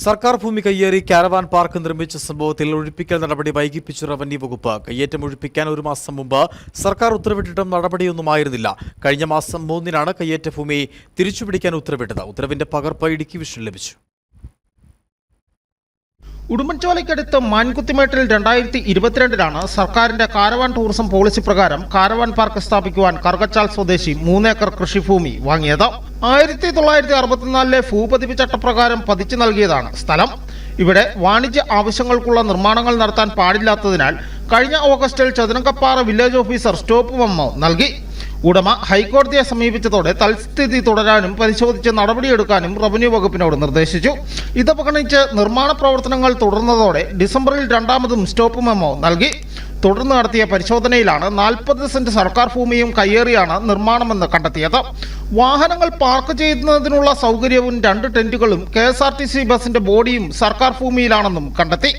സർക്കാർ ഭൂമി കയ്യേറി കാരവാൻ പാർക്ക് നിർമ്മിച്ച സംഭവത്തിൽ ഒഴിപ്പിക്കൽ നടപടി വൈകിപ്പിച്ചു റവന്യൂ വകുപ്പ്. കയ്യേറ്റം ഒഴിപ്പിക്കാൻ ഒരു മാസം മുമ്പ് സർക്കാർ ഉത്തരവിട്ടിട്ടും നടപടിയൊന്നുമായിരുന്നില്ല. കഴിഞ്ഞ മാസം മൂന്നിനാണ് കയ്യേറ്റ ഭൂമി തിരിച്ചുപിടിക്കാൻ ഉത്തരവിട്ടത്. ഉത്തരവിന്റെ പകർപ്പ് ഇടുക്കി വിഷൻ ലഭിച്ചു. ഉടുമ്പൻചോലയ്ക്കടുത്ത് മാൻകുത്തിമേട്ടിൽ രണ്ടായിരത്തി ഇരുപത്തിരണ്ടിലാണ് സർക്കാരിന്റെ കാരവാൻ ടൂറിസം പോളിസി പ്രകാരം കാരവാൻ പാർക്ക് സ്ഥാപിക്കുവാൻ കറുകച്ചാൽ സ്വദേശി മൂന്നേക്കർ കൃഷിഭൂമി വാങ്ങിയത്. ആയിരത്തി തൊള്ളായിരത്തി അറുപത്തിനാലിലെ ഭൂപതിപ്പ് ചട്ടപ്രകാരം പതിച്ചു നൽകിയതാണ് സ്ഥലം. ഇവിടെ വാണിജ്യ ആവശ്യങ്ങൾക്കുള്ള നിർമ്മാണങ്ങൾ നടത്താൻ പാടില്ലാത്തതിനാൽ കഴിഞ്ഞ ഓഗസ്റ്റിൽ Chathurangappara village officer stop memo നൽകി. ഉടമ ഹൈക്കോടതിയെ സമീപിച്ചതോടെ തൽസ്ഥിതി തുടരാനും പരിശോധിച്ച് നടപടിയെടുക്കാനും റവന്യൂ വകുപ്പിനോട് നിർദ്ദേശിച്ചു. ഇതവഗണിച്ച് നിർമ്മാണ പ്രവർത്തനങ്ങൾ തുടർന്നതോടെ ഡിസംബറിൽ രണ്ടാമതും സ്റ്റോപ്പ് മെമ്മോ നൽകി. തുടർന്ന് നടത്തിയ പരിശോധനയിലാണ് നാൽപ്പത് സെന്റ് സർക്കാർ ഭൂമിയും കയ്യേറിയാണ് നിർമ്മാണമെന്ന് കണ്ടെത്തിയത്. വാഹനങ്ങൾ പാർക്ക് ചെയ്യുന്നതിനുള്ള സൗകര്യവും രണ്ട് ടെന്റുകളും K S R T C ബസിന്റെ ബോഡിയും സർക്കാർ ഭൂമിയിലാണെന്നും കണ്ടെത്തി.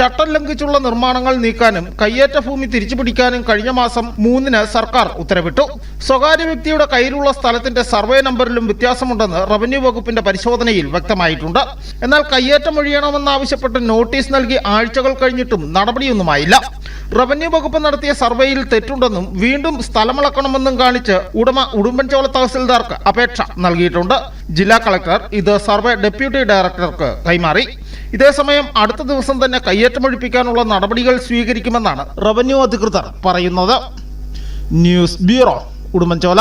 ചട്ടം ലംഘിച്ചുള്ള നിർമ്മാണങ്ങൾ നീക്കാനും കയ്യേറ്റ ഭൂമി തിരിച്ചു പിടിക്കാനും കഴിഞ്ഞ മാസം മൂന്നിന് സർക്കാർ ഉത്തരവിട്ടു. സ്വകാര്യ വ്യക്തിയുടെ കയ്യിലുള്ള സ്ഥലത്തിന്റെ സർവേ നമ്പറിലും വ്യത്യാസമുണ്ടെന്ന് റവന്യൂ വകുപ്പിന്റെ പരിശോധനയിൽ വ്യക്തമായിട്ടുണ്ട്. എന്നാൽ കയ്യേറ്റം ഒഴിയണമെന്നാവശ്യപ്പെട്ട് നോട്ടീസ് നൽകി ആഴ്ചകൾ കഴിഞ്ഞിട്ടും നടപടിയൊന്നുമായില്ല. റവന്യൂ വകുപ്പ് നടത്തിയ സർവേയിൽ തെറ്റുണ്ടെന്നും വീണ്ടും സ്ഥലമളക്കണമെന്നും കാണിച്ച് ഉടമ ഉടുമ്പൻചോല തഹസിൽദാർക്ക് അപേക്ഷ നൽകിയിട്ടുണ്ട്. ജില്ലാ കളക്ടർ ഇത് സർവേ ഡെപ്യൂട്ടി ഡയറക്ടർക്ക് കൈമാറി. ഇതേസമയം അടുത്ത ദിവസം തന്നെ കയ്യേറ്റമൊഴിപ്പിക്കാനുള്ള നടപടികൾ സ്വീകരിക്കുമെന്നാണ് റവന്യൂ അധികൃതർ പറയുന്നത്. News bureau Udumbanchola.